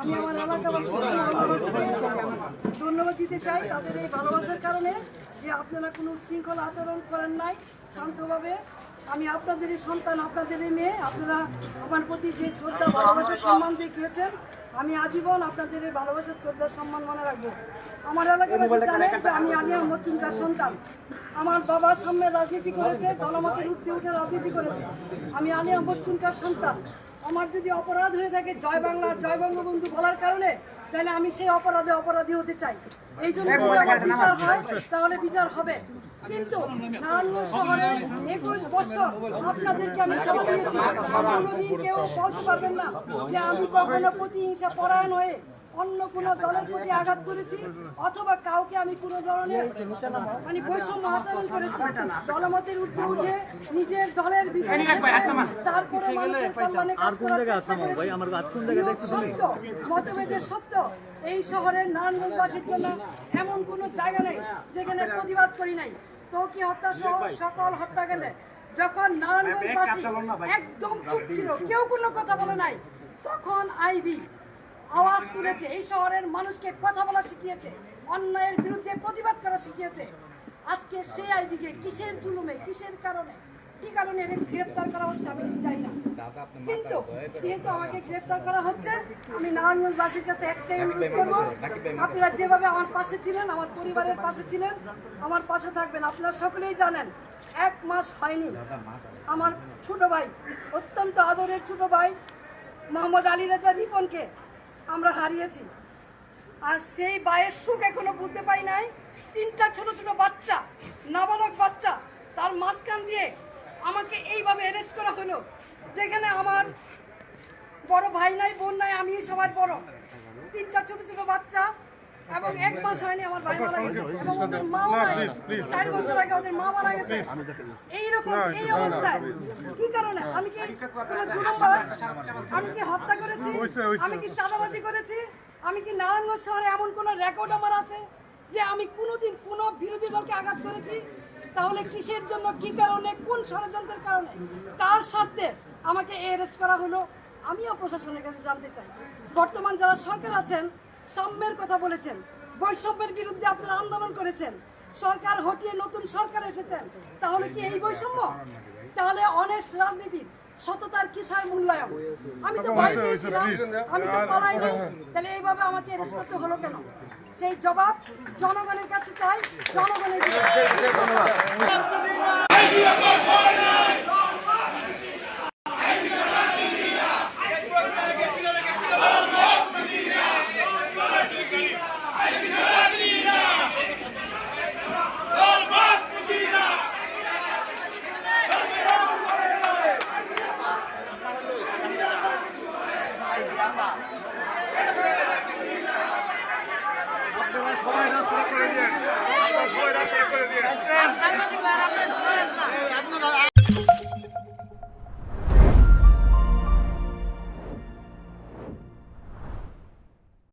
আমি আমার ভালোবাসাকে ধন্যবাদ দিতে চাই তাদের এই ভালোবাসার কারণে যে আপনারা কোনো শৃঙ্খল আচরণ করেন নাই শান্তভাবে। আমি আপনাদেরই সন্তান আপনাদেরই মেয়ে আপনারা আমার প্রতি যে শ্রদ্ধা ভালোবাসা সম্মান দেখিয়েছেন আমি আজীবন আপনাদের এই ভালোবাসার শ্রদ্ধা সম্মান মনে রাখব। আমার এলাকাবাসী জানে যে আমি আলিয়া মজুমদার সন্তান। আমার বাবা সামনে রাজনীতি করেছে দলমতের উঠতে উঠে রাজনীতি করেছে। আমি আলিয়া মজুমদার সন্তান। আমার যদি অপরাধ হয়ে থাকে জয় বাংলার জয় বঙ্গবন্ধু বলার কারণে, তাহলে আমি সেই অপরাধে অপরাধী হতে চাই। এই জন্য যদি আমার বিচার হয়, তাহলে বিচার হবে। কিন্তু নারায়ণগঞ্জ শহরে একুশ বছর আপনাদেরকে আমি সেবা দিয়েছি। কোনোদিন কেউ বলতে পারবেন না যে আমি কখনো প্রতিহিংসা পরায়ণ হয়ে অন্য কোন দলের প্রতি আঘাত করেছি অথবা কাউকে আমি কোনো ধরনের মানে বৈষম্য আচরণ করেছি। দলমতের উঠে উঠে নিজের দলের বিরুদ্ধে তারপরে মানুষের কল্যাণে কাজ করার চেষ্টা করেছি। সত্য মতভেদের সত্য এই শহরের নারায়ণগঞ্জবাসীর জন্য এমন কোনো জায়গা নেই যেখানে প্রতিবাদ করি নাই। তো কি হত্যা সহ সকল হত্যাকাণ্ডে যখন নারায়ণগঞ্জবাসী একদম চুপ ছিল কেউ কোনো কথা বলে নাই তখন আইবি আওয়াজ তুলেছে। এই শহরের মানুষকে কথা বলা শিখিয়েছে অন্যায়ের বিরুদ্ধে প্রতিবাদ করা শিখিয়েছে। আজকে সেই আইবিকে কিসের জুলুমে কিসের কারণে কি কারণে এদের গ্রেফতার করা হচ্ছে আমি জানি না। কিন্তু যেহেতু আমাকে গ্রেফতার করা হচ্ছে আমি নারায়ণগঞ্জবাসীর কাছে একটাই অনুরোধ করব আপনারা যেভাবে আমার পাশে ছিলেন আমার পরিবারের পাশে ছিলেন আমার পাশে থাকবেন। আপনারা সকলেই জানেন এক মাস হয়নি। আমার ছোট ভাই অত্যন্ত আদরের ছোট ভাই মোহাম্মদ আলী রাজা রিপনকে আমরা হারিয়েছি। আর সেই বায়ের সুখ এখনও বুঝতে পারি নাই। তিনটা ছোট ছোট বাচ্চা, নাবালক বাচ্চা, তার মাঝখান দিয়ে আমাকে এইভাবে অ্যারেস্ট করা হলো, যেখানে আমার বড় ভাই নাই, বোন নাই আমি সবার বড়। তিনটা ছোট ছোট বাচ্চা এবং এক মাস হয়নি আমার ভাই মারা গেছে এবং ওদের মা মারা গেছে চার বছর আগে ওদের মা মারা গেছে এইরকম এই অবস্থায় কি কারণে আমি কি কোনো জুলুমবাজ আমি কি হত্যা করেছি আমি কি চাঁদাবাজি করেছি আমি কি নারায়ণগঞ্জ শহরে এমন কোনো রেকর্ড আমার আছে যে আমি কোনোদিন কোনো বিরোধী দলকে আঘাত করেছি তাহলে কিসের জন্য কি কারণে কোন ষড়যন্ত্রের কারণে কার সাথে আমাকে অ্যারেস্ট করা হলো আমিও প্রশাসনের কাছে জানতে চাই বর্তমান যারা সরকার আছেন সাম্যের কথা বলেছেন। বৈষম্যের বিরুদ্ধে আপনারা আন্দোলন করেছেন। সরকার হটিয়ে নতুন সরকার এসেছেন। তাহলে কি এই বৈষম্য? তাহলে অনেক রাজনীতির সততার কিসের মূল্যায়ন? আমি তো বাড়িতে ছিলাম আমি তো পালাই নাই। তাহলে এইভাবে আমাকে করতে হলো কেন? সেই জবাব জনগণের কাছে চাই। জনগণের সবাই রাস্তা করে দিয়ে